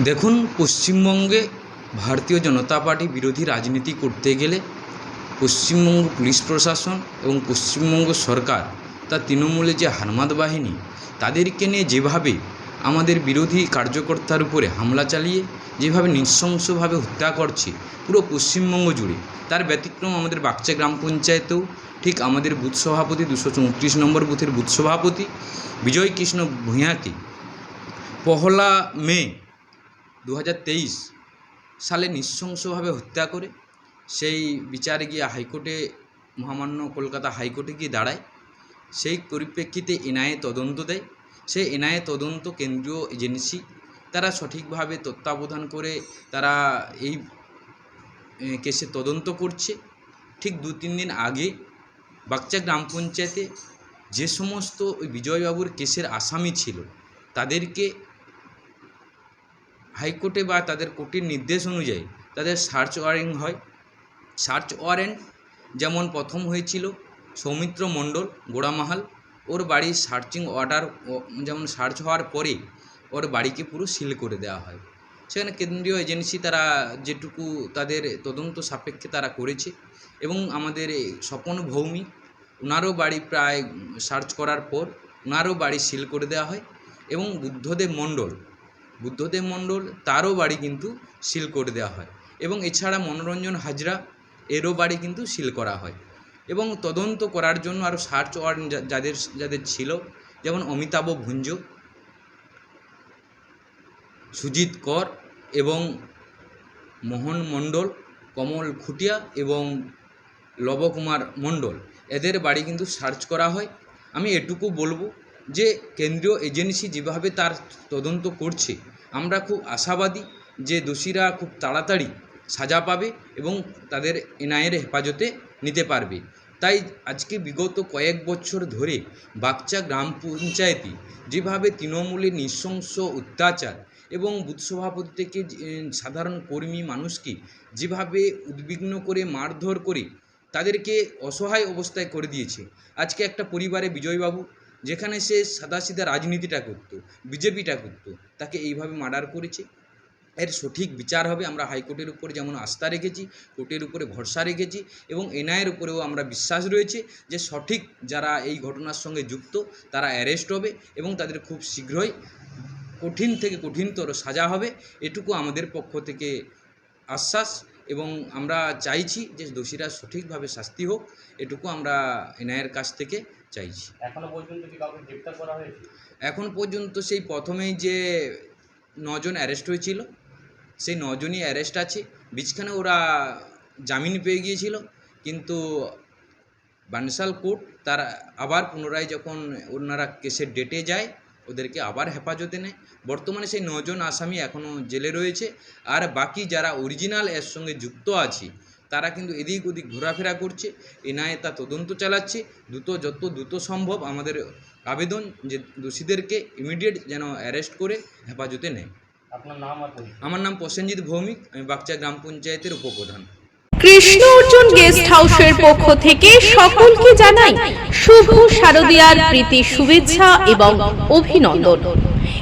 দেখুন, পশ্চিমবঙ্গে ভারতীয় জনতা পার্টি বিরোধী রাজনীতি করতে গেলে পশ্চিমবঙ্গ পুলিশ প্রশাসন এবং পশ্চিমবঙ্গ সরকার তার তৃণমূলের যে হারমাদ বাহিনী, তাদেরকে নিয়ে যেভাবে আমাদের বিরোধী কার্যকর্তার উপরে হামলা চালিয়ে, যেভাবে নৃশংসভাবে হত্যা করছে পুরো পশ্চিমবঙ্গ জুড়ে, তার ব্যতিক্রম আমাদের বাগচা গ্রাম পঞ্চায়েতেও, ঠিক আমাদের বুথ সভাপতি দুশো চৌত্রিশ নম্বর বুথের বুথ সভাপতি বিজয় কৃষ্ণ ভূঁইয়াকে, পহলা মে দু হাজার তেইশ সালে নৃশংসভাবে হত্যা করে সেই বিচারে গিয়ে হাইকোর্টে, মহামান্য কলকাতা হাইকোর্টে গিয়ে দাঁড়ায়। সেই পরিপ্রেক্ষিতে এনআইএ তদন্ত দেয়। সেই এনআইএ তদন্ত কেন্দ্রীয় এজেন্সি, তারা সঠিকভাবে তত্ত্বাবধান করে তারা এই কেসে তদন্ত করছে। ঠিক দু তিন দিন আগে বাগচা গ্রাম পঞ্চায়েতে যে সমস্ত ওই বিজয়বাবুর কেসের আসামি ছিল, তাদেরকে হাইকোর্টে বা তাদের কোর্টের নির্দেশ অনুযায়ী তাদের সার্চ ওয়ারেন্ট হয়। সার্চ ওয়ারেন্ট যেমন প্রথম হয়েছিল সৌমিত্র মণ্ডল গোড়ামাহাল ওর বাড়ির সার্চিং অর্ডার যেমন সার্চ হওয়ার পরে ওর বাড়িকে পুরো সিল করে দেওয়া হয়। সেখানে কেন্দ্রীয় এজেন্সি তারা যেটুকু তাদের তদন্ত সাপেক্ষে তারা করেছে এবং আমাদের স্বপন ভৌমিক ওনারও বাড়ি প্রায় সার্চ করার পর ওনারও বাড়ি সিল করে দেওয়া হয় এবং বুদ্ধদেব মণ্ডল বুদ্ধদেব মণ্ডল তারও বাড়ি কিন্তু সিল করে দেওয়া হয় এবং এছাড়া মনোরঞ্জন হাজরা এরও বাড়ি কিন্তু সিল করা হয় এবং তদন্ত করার জন্য আরও সার্চ ওয়ারেন্ট যাদের যাদের ছিল, যেমন অমিতাভ ভুঞ্জ, সুজিত কর এবং মোহন মণ্ডল, কমল খুটিয়া এবং লবকুমার মণ্ডল। এদের বাড়ি কিন্তু সার্চ করা হয়। আমি এটুকু বলব যে কেন্দ্রীয় এজেন্সি যেভাবে তার তদন্ত করছে, আমরা খুব আশাবাদী যে দোষীরা খুব তাড়াতাড়ি সাজা পাবে এবং তাদের এনআইয়ের হেফাজতে নিতে পারবে। তাই আজকে বিগত কয়েক বছর ধরে বাগচা গ্রাম পঞ্চায়েতে যেভাবে তৃণমূলের নৃশংস অত্যাচার এবং বুথ সভাপতি থেকে সাধারণ কর্মী মানুষকে যেভাবে উদ্বিগ্ন করে, মারধর করে তাদেরকে অসহায় অবস্থায় করে দিয়েছে। আজকে একটা পরিবারে বিজয়বাবু যেখানে সে সাদাসিধা রাজনীতিটা করতো, বিজেপিটা করতো, তাকে এইভাবে মার্ডার করেছে। এর সঠিক বিচার হবে, আমরা হাইকোর্টের উপরে যেমন আস্থা রেখেছি, কোর্টের উপরে ভরসা রেখেছি এবং এনআইয়ের উপরেও আমরা বিশ্বাস রয়েছে যে সঠিক যারা এই ঘটনার সঙ্গে যুক্ত, তারা অ্যারেস্ট হবে এবং তাদের খুব শীঘ্রই কঠিন থেকে কঠিনতর সাজা হবে। এটুকু আমাদের পক্ষ থেকে আশ্বাস এবং আমরা চাইছি যে দোষীরা সঠিকভাবে শাস্তি হোক। এটুকু আমরা এনআইয়ের কাছ থেকে চাইছি। এখনও পর্যন্ত কি কাউকে গ্রেপ্তার করা হয়েছে? এখন পর্যন্ত সেই প্রথমেই যে নজন অ্যারেস্ট হয়েছিল সেই নজনই অ্যারেস্ট আছে। বিছখানে ওরা জামিন পেয়ে গিয়েছিল কিন্তু বানসাল কোর্ট তার আবার পুনরায় যখন ওনারা কেসের ডেটে যায় ওদেরকে আবার হেফাজতে নেয়। বর্তমানে সেই নজন আসামি এখনও জেলে রয়েছে। আর বাকি যারা অরিজিনাল এর সঙ্গে যুক্ত আছে তারা কিন্তু এদিক ওদিক ঘোরাফেরা করছে এনআইএ তা তদন্ত চালাচ্ছে দ্রুত যত দ্রুত সম্ভব আমাদের আবেদন যে দোষীদেরকে ইমিডিয়েট যেন অ্যারেস্ট করে হেফাজতে নেয়। আপনার নাম আমার নাম প্রসেনজিৎ ভৌমিক আমি বাগচা গ্রাম পঞ্চায়েতের উপপ্রধান। কৃষ্ণ অর্জুন গেস্ট হাউসের পক্ষ থেকে সকলকে জানাই শুভ শারদীয়ার প্রীতি শুভেচ্ছা এবং অভিনন্দন।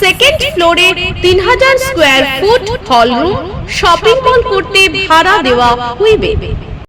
সেকেন্ড ফ্লোরে তিন হাজার square foot hall room shopping mall করতে ভাড়া দেওয়া হইবে।